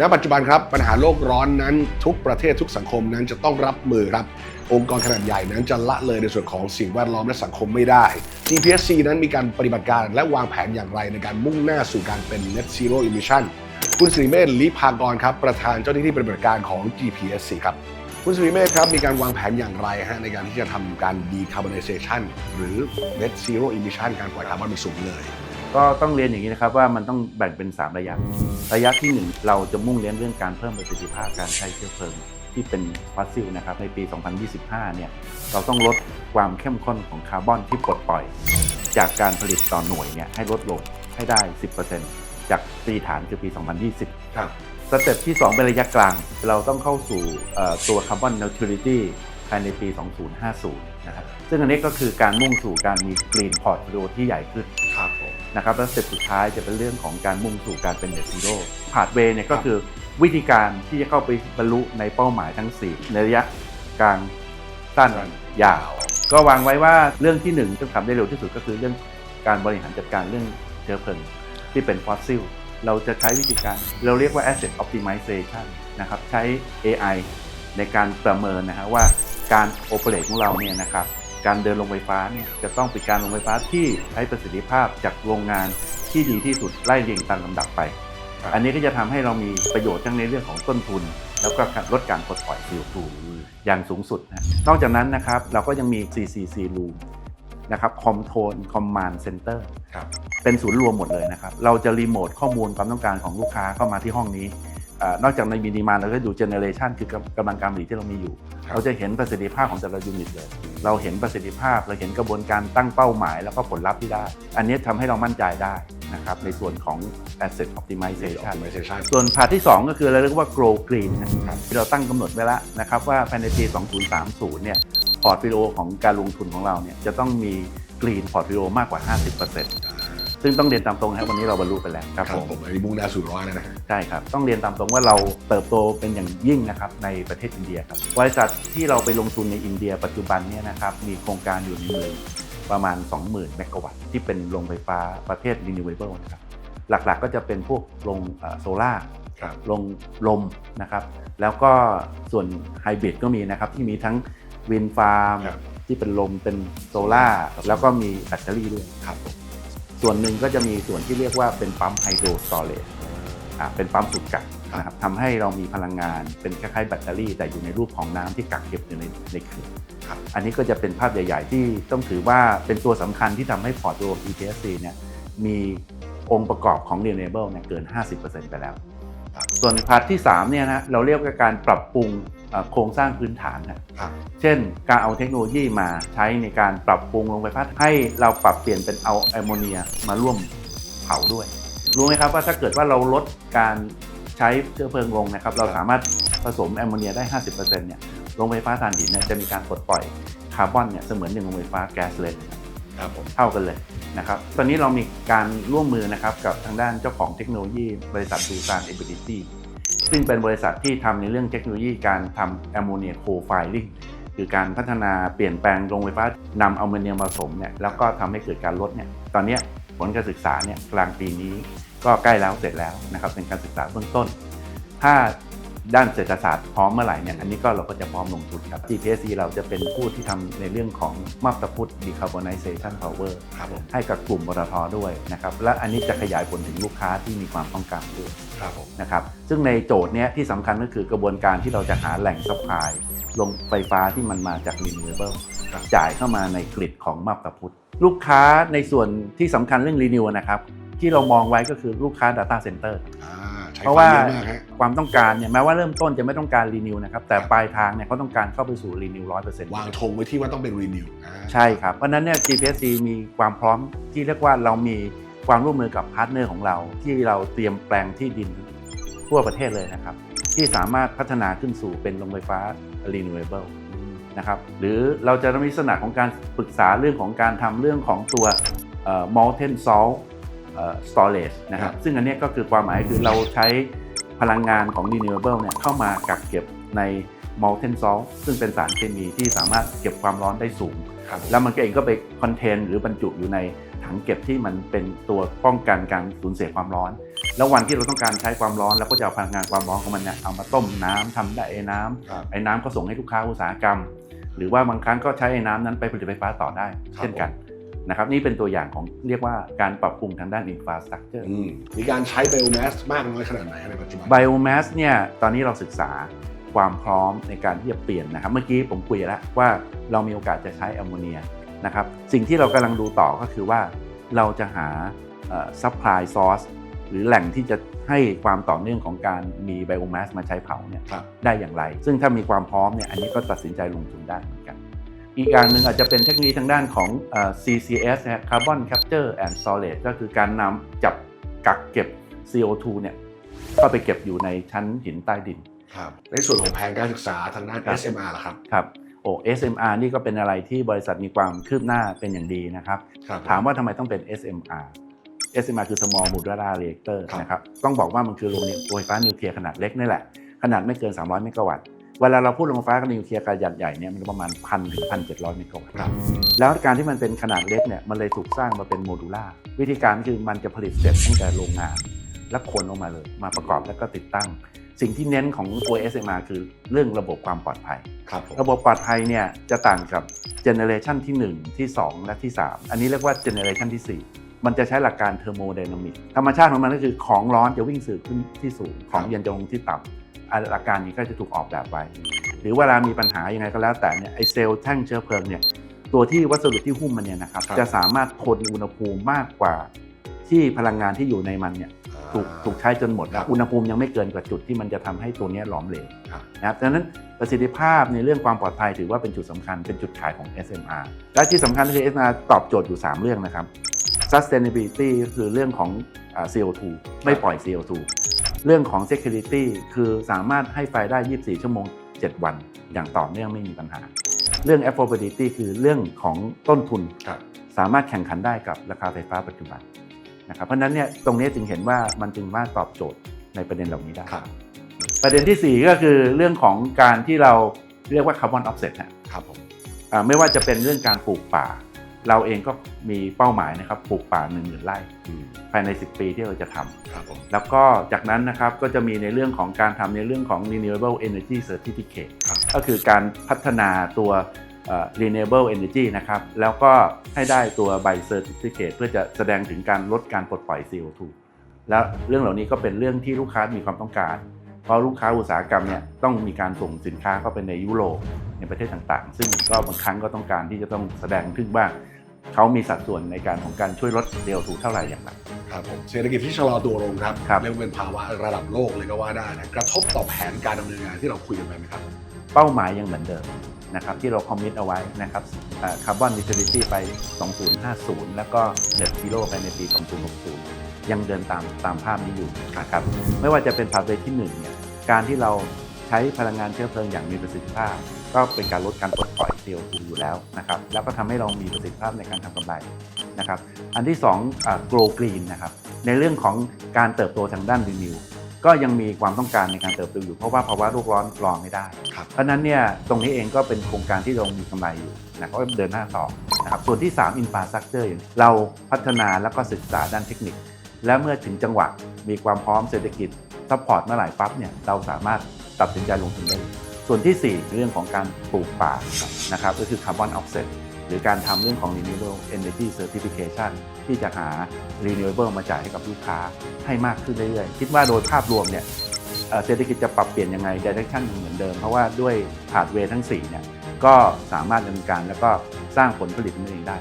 ณปัจจุบันครับปัญหาโลกร้อนนั้นทุกประเทศทุกสังคมนั้นจะต้องรับมือครับ องค์กรขนาดใหญ่นั้นจะละเลยในส่วนของสิ่งแวดล้อมและสังคมไม่ได้ GPSC นั้นมีการปฏิบัติการและวางแผนอย่างไรในการมุ่งหน้าสู่การเป็น Net Zero Emission คุณสิริเมธลิพากรครับประธานเจ้าหน้าที่ปฏิบัติการของ GPSC ครับคุณสิริเมธครับ มีการวางแผนอย่างไรฮะในการที่จะทำการ decarbonization หรือ Net Zero Emission การปล่อยคาร์บอนเป็นศูนย์เลย ก็ต้องเรียนอย่างนี้นะครับว่ามันต้องแบ่งเป็น 3 ระยะ ระยะที่ 1 เราจะมุ่งเน้นเรื่องการเพิ่มประสิทธิภาพการใช้เชื้อเพลิงที่เป็นฟอสซิลนะครับในปี 2025 เนี่ยเราต้องลดความเข้มข้นของคาร์บอนที่ปลดปล่อย จากการผลิตต่อหน่วยเนี่ยให้ลดลงให้ได้ 10%จากปีฐานคือปี 2020 ครับสเต็ปที่ 2 เป็นระยะกลาง เราต้องเข้าสู่เอ่อตัวคาร์บอนนิวทรัลิตี้ ภายในปี 2050 นะครับ ซึ่งอันนี้ก็คือการมุ่งสู่การมีกรีนพอร์ตโฟลิโอที่ใหญ่ขึ้นครับผมนะครับแล้วสเต็ปสุดท้ายจะเป็นเรื่องของการมุ่งสู่การเป็น net zero พาดเวย์เนี่ยก็คือวิธีการที่จะเข้าไปบรรลุในเป้าหมายทั้ง 4 ในระยะกลางสั้นยาว ก็วางไว้ว่าเรื่องที่หนึ่งที่ทำได้เร็วที่สุดก็คือเรื่องการบริหารจัดการเรื่องเชื้อเพลิงที่เป็นฟอสซิลเราจะใช้วิธีการเราเรียกว่า asset optimization นะครับใช้ AI ในการประเมินนะฮะว่าการโอเปเรตของเราเนี่ยนะครับการเดินลงไฟฟ้าเนี่ยจะต้องเป็นการลงไฟฟ้าที่ใช้ประสิทธิภาพจากโรงงานที่ดีที่สุดไล่เรียงตามลำดับไปครับอันนี้ก็จะทำให้เรามีประโยชน์ทั้งในเรื่องของต้นทุน แล้วก็การลดการปลดปล่อย CO2 อย่างสูงสุดนะนอกจากนั้นนะครับเราก็ยังมี CCC Room นะครับ Control Command Center ครับเป็นศูนย์รวมหมดเลยนะครับ เราจะรีโมทข้อมูลความต้องการของลูกค้าเข้ามาที่ห้องนี้เออ นอกจากในมินิมานเราก็ดูเจเนเรชันคือกำกำลังการผลิตที่เรามีอยู่ครับเราจะเห็นประสิทธิภาพของแต่ละยูนิตเลย เราเห็นประสิทธิภาพ เราเห็นกระบวนการตั้งเป้าหมาย แล้วก็ผลลัพธ์ที่ได้ อันนี้ทำให้เรามั่นใจได้นะครับในส่วนของ asset optimization optimization ส่วนพาร์ทที่ 2 ก็คือเราเรียกว่า grow green นะครับที่เราตั้งกำหนดไว้แล้วนะครับว่าภายในปี 2030 เนี่ยพอร์ตฟิโอของการลงทุนของเราเนี่ยจะต้องมี green พอร์ตฟิโอมากกว่า 50% ซึ่งต้องเรียนตามตรงนะครับวันนี้เราบรรลุไปแล้วครับครับผมผมอันนี้มุ่งหน้าสู่ร้อยแล้วนะฮะใช่ครับต้องเรียนตามตรงว่าเราเติบโตเป็นอย่างยิ่งนะครับในประเทศอินเดียครับบริษัทที่เราไปลงทุนในอินเดีย ปัจจุบันเนี่ยนะครับมีโครงการอยู่ในมือประมาณ 20,000 เมกะวัตต์ที่เป็นโรงไฟฟ้าประเภท renewable นะครับหลักๆก็จะเป็นพวกโรงโซล่าครับลงลมนะครับ แล้วก็ส่วนไฮบริดก็มีนะครับ ที่มีทั้งวินฟาร์มครับที่เป็นลมเป็นโซล่าร์แล้วก็มีแบตเตอรี่ด้วยครับผม ส่วนหนึ่งก็จะมีส่วนที่เรียกว่าเป็นปั๊มไฮโดรสตอเรจอ่าเป็นปั๊มสูบกักนะครับทำให้เรามีพลังงานเป็นคล้ายๆแบตเตอรี่ แต่อยู่ในรูปของน้ำที่กักเก็บอยู่ในในเขื่อนครับอันนี้ก็จะเป็นภาพใหญ่ๆ ที่ต้องถือว่าเป็นตัวสำคัญที่ทำให้พอร์ตรวม EPSC เนี่ยมีองค์ประกอบของ Renewable เนี่ยเกิน 50%ไปแล้วครับส่วนพาร์ทที่3เนี่ยนะเราเรียกว่าการปรับปรุงเอ่อ โครงสร้างพื้นฐานนะครับเช่น การเอาเทคโนโลยีมาใช้ในการปรับปรุงโรงไฟฟ้าให้เราปรับเปลี่ยนเป็นเอาแอมโมเนียมาร่วมเผาด้วย รู้ไหมครับว่าถ้าเกิดว่าเราลดการใช้เชื้อเพลิงลงนะครับ เราสามารถผสมแอมโมเนียได้ 50%เนี่ยโรงไฟฟ้าถ่านหินเนี่ยจะมีการปลดปล่อยคาร์บอนเนี่ยเสมือนหนึ่งโรงไฟฟ้าแก๊สเลยครับผมเท่ากันเลยนะครับ ตอนนี้เรามีการร่วมมือนะครับกับทางด้านเจ้าของเทคโนโลยีบริษัทดูซานเอเบ i ิตี้ ซึ่งเป็นบริษัทที่ทำในเรื่องเทคโนโลยีการทำแอมโมเนียโคไฟลิ่งคือการพัฒนาเปลี่ยนแปลงโรงไฟฟ้านำแอมโมเนียมาผสมเนี่ยแล้วก็ทำให้เกิดการลดเนี่ยตอนนี้ผลการศึกษาเนี่ยกลางปีนี้ก็ใกล้แล้วเสร็จแล้วนะครับเป็นการศึกษาเบื้องต้น ถ้า ด้านเศรษฐศาสตร์พร้อมเมื่อไหร่เนี่ยอันนี้ก็เราก็จะพร้อมลงทุนครับ GPSC เราจะเป็นผู้ที่ทำในเรื่องของมาบตาพุท decarbonization power ครับผมให้กับกลุ่มบรทด้วยนะครับและอันนี้จะขยายผลถึงลูกค้าที่มีความต้องการด้วยครับผมนะครับซึ่งในโจทย์เนี้ยที่สำคัญก็คือกระบวนการที่เราจะหาแหล่งซัพพลายลงไฟฟ้าที่มันมาจาก renewable ครับจ่ายเข้ามาในกริดของมาบตาพุทลูกค้าในส่วนที่สำคัญเรื่อง renew นะครับ ที่เรามองไว้ก็คือลูกค้า data center อ่าใช้ เพราะไฟว่าเยอะมากฮะความต้องการเนี่ยแม้ว่าเริ่มต้นจะไม่ต้องการ renew นะครับแต่ปลายทางเนี่ยเขาต้องการเข้าไปสู่ renew 100%วางธงไว้ที่ว่าต้องเป็น renew อ่าใช่ครับ เพราะฉะนั้นเนี่ย GPSC มีความพร้อมที่เรียกว่าเรามีความร่วมมือกับพาร์ทเนอร์ของเรา ที่เราเตรียมแปลงที่ดินทั่วประเทศเลยนะครับ ที่สามารถพัฒนาขึ้นสู่เป็นโรงไฟฟ้า renewable นะครับหรือเราจะมีลักษณะของการปรึกษาเรื่องของการทำเรื่องของตัวเอ่ อ molten salt เอ่อ storage นะครัครับบซึ่งอันเนี้ยก็คือความหมายคือเราใช้พลังงานของ renewable เนี่ยเข้ามากักเก็บใน molten salt ซึ่งเป็นสารเคมีที่สามารถเก็บความร้อนได้สูงครับผมแล้วมันก็เองก็ไปคอนเทนหรือบรรจุอยู่ในถังถังเก็บที่มันเป็นตัวป้องกันการสูญเสียความร้อน แล้ววันที่เราต้องการใช้ความร้อนเราก็จะเอาพลังงานความร้อนของมันเนี่ยเอามาต้มน้ำทำได้ไอ้น้ำครับไอ้น้ำก็ส่งให้ลูกค้าอุตสาหกรรม หรือว่าบางครั้งก็ใช้ไอ้น้ำนั้นไปผลิตไฟฟ้าต่อได้ครับเช่นกัน นะครับนี่เป็นตัวอย่างของเรียกว่าการปรับปรุงทางด้านอินฟราสตรักเจอร์อืมมีการใช้ไบโอแมสมากน้อยขนาดไหนในปัจจุบันไบโอแมสเนี่ยตอนนี้เราศึกษาความพร้อมในการที่จะเปลี่ยนนะครับ เมื่อกี้ผมคุยแล้วว่าเรามีโอกาสจะใช้แอมโมเนียนะครับสิ่งที่เรากำลังดูต่อก็คือว่าเราจะหาซัพพลายซอสหรือแหล่งที่จะให้ความต่อเนื่องของการมีไบโอแมสมาใช้เผาเนี่ยครับได้อย่างไร ซึ่งถ้ามีความพร้อมเนี่ยอันนี้ก็ตัดสินใจลงทุนได้เหมื อนกันอีกอย่างหนึ่งอาจจะเป็นเทคโนโลยีทางด้านของเอ่อ CCS นะฮะ Carbon Capture and Storage ก็คือการนำจับกักเก็บ CO2 เนี่ยก็ไปเก็บอยู่ในชั้นหินใต้ดิน ครับในส่วนของแผนการศึกษาทางด้านครับ SMR ล่ะครับ ครับโอ้ SMR นี่ก็เป็นอะไรที่บริษัทมีความคืบหน้าเป็นอย่างดีนะครับ ครับถามว่าทำไมต้องเป็น SMR SMR คือ Small Modular Reactor ครับนะครับ ต้องบอกว่ามันคือโรงไฟฟ้านิวเคลียร์ขนาดเล็กนี่แหละ ขนาดไม่เกิน 300 เมกะวัตต์ เวลาเราพูดโรงไฟฟ้านิวเคลียร์ขนาดใหญ่เนี่ยมันประมาณ1,000ถึง1,700เมกะวัตต์ครับแล้วการที่มันเป็นขนาดเล็กเนี่ยมันเลยถูกสร้างมาเป็นโมดูล่าวิธีการคือมันจะผลิตเสร็จตั้งแต่โรงงาน แล้วขนออกมาเลย มาประกอบแล้วก็ติดตั้ง สิ่งที่เน้นของตัว SMR คือเรื่องระบบความปลอดภัย ครับผมระบบปลอดภัยเนี่ยจะต่างกับเจเนเรชันที่ 1 ที่ 2 และที่ 3 อันนี้เรียกว่าเจเนเรชันที่ 4 มันจะใช้หลักการเทอร์โมไดนามิกธรรมชาติของมันก็คือของร้อนจะวิ่งสื่อขึ้นที่สูง ของเย็นจะลงที่ต่ำอะ หลักการนี้ก็จะถูกออกแบบไว้ หรือเวลามีปัญหายังไงก็แล้วแต่เนี่ยไอเซลล์แท่งเชื้อเพลิงเนี่ยตัวที่วัสดุที่หุ้มมันเนี่ยนะครับครับจะสามารถทนอุณหภูมิมากกว่า ที่พลังงานที่อยู่ในมันเนี่ยถูกถูกใช้จนหมดแล้ครัวบอุณหภูมิยังไม่เกินกว่าจุดที่มันจะทำให้ตัวเนี้ยหลอมเหลวครับนะครับดังนั้นประสิทธิภาพในเรื่องความปลอดภัยถือว่าเป็นจุดสำคัญเป็นจุดขายของ SMR และที่สำคัญก็คือ SMR ตอบโจทย์อยู่ 3 เรื่องนะครับ sustainability ก็คือเรื่องของอ่า CO2 ไม่ปล่อย CO2 เรื่องของ security คือสามารถให้ไฟได้ 24 ชั่วโมง 7 วัน อย่างต่อเนื่องไม่มีปัญหา เรื่อง affordability คือเรื่องของต้นทุนครับสามารถแข่งขันได้กับราคาไฟฟ้าปัจจุบันนะครับเพราะฉะนั้นเนี่ยตรงนี้จึงเห็นว่ามันจึงว่าตอบโจทย์ในประเด็นเหล่านี้ได้ครับประเด็นทีสี่ 4 ก็คือเรื่องของการที่เราเรียกว่าคาร์บอนออฟเซ็ตนะครับผมอ่าไม่ว่าจะเป็นเรื่องการปลูกป่า เราเองก็มีเป้าหมายนะครับปลูกป่า1 0,000ไร่อืมภายใน 10 ปีที่เราจะทำครับผมแล้วก็จากนั้นนะครับก็จะมีในเรื่องของการทำในเรื่องของ renewable energy certificate ครับก็คือการพัฒนาตัวเอ่อ renewable energy นะครับ แล้วก็ให้ได้ตัวใบ certificate เพื่อจะแสดงถึงการลดการปลดปล่อย CO2 แล้วเรื่องเหล่านี้ก็เป็นเรื่องที่ลูกค้ามีความต้องการ เพราะลูกค้าอุตสาหกรรมเนี่ยต้องมีการส่งสินค้าเข้าไปในยุโรปในประเทศต่างๆ ซึ่งก็บางครั้งก็ต้องการที่จะต้องแสดงถึงว่าเขามีสัดส่วนในการของการช่วยลด CO2 เท่าไหร่อย่างไรครับผมเศรษฐกิจที่ชะลอตัวลงครับครับเรียกว่าเป็นภาวะระดับโลกเลยก็ว่าได้นะกระทบต่อแผนการดำเนินงานที่เราคุยกันไปไหมครับ เป้าหมายยังเหมือนเดิมนะครับที่เราคอมมิตเอาไว้นะครับคาร์บอนนิเทอริตี้ไป 2050 แล้วก็เน็ตซีโร่ไปในปี 2060 ยังเดินตามตามภาพนี้อยู่นะครับไม่ว่าจะเป็นพาเวที่1เนี่ยการที่เราใช้พลังงานเชื้อเพลิงอย่างมีประสิทธิภาพ ก็เป็นการลดการปลดปล่อย CO2 อยู่แล้วนะครับแล้วก็ทำให้เรามีประสิทธิภาพในการทำกำไรนะครับอันที่2อ่า grow green นะครับในเรื่องของการเติบโตทางด้าน renew ก็ยังมีความต้องการในการเติบโตอยู่เพราะว่าภาวะโลกร้อนรอไม่ได้ครับเพราะฉะนั้นเนี่ยตรงนี้เองก็เป็นโครงการที่เรามีกำไรอยู่นะก็เดินหน้าต่อนะครับส่วนที่ 3 infrastructure อย่างเราพัฒนาแล้วก็ศึกษาด้านเทคนิค และเมื่อถึงจังหวะมีความพร้อมเศรษฐกิจซัพพอร์ตเมื่อไหร่ปั๊บเนี่ยเราสามารถตัดสินใจลงทุนได้ ส่วนที่ 4 เรื่องของการปลูกป่านะครับก็คือ carbon offset หรือการทำเรื่องของ renewable energy certification ที่จะหา renewable มาจ่ายให้กับลูกค้าให้มากขึ้นเรื่อยๆ คิดว่าโดยภาพรวมเนี่ยเศรษฐกิจจะปรับเปลี่ยนยังไงดิเรกชันยังเหมือนเดิม เพราะว่าด้วยผาดเวทั้ง4เนี่ยก็สามารถดำเนินการแล้วก็สร้างผลผลิตนั่นเองได้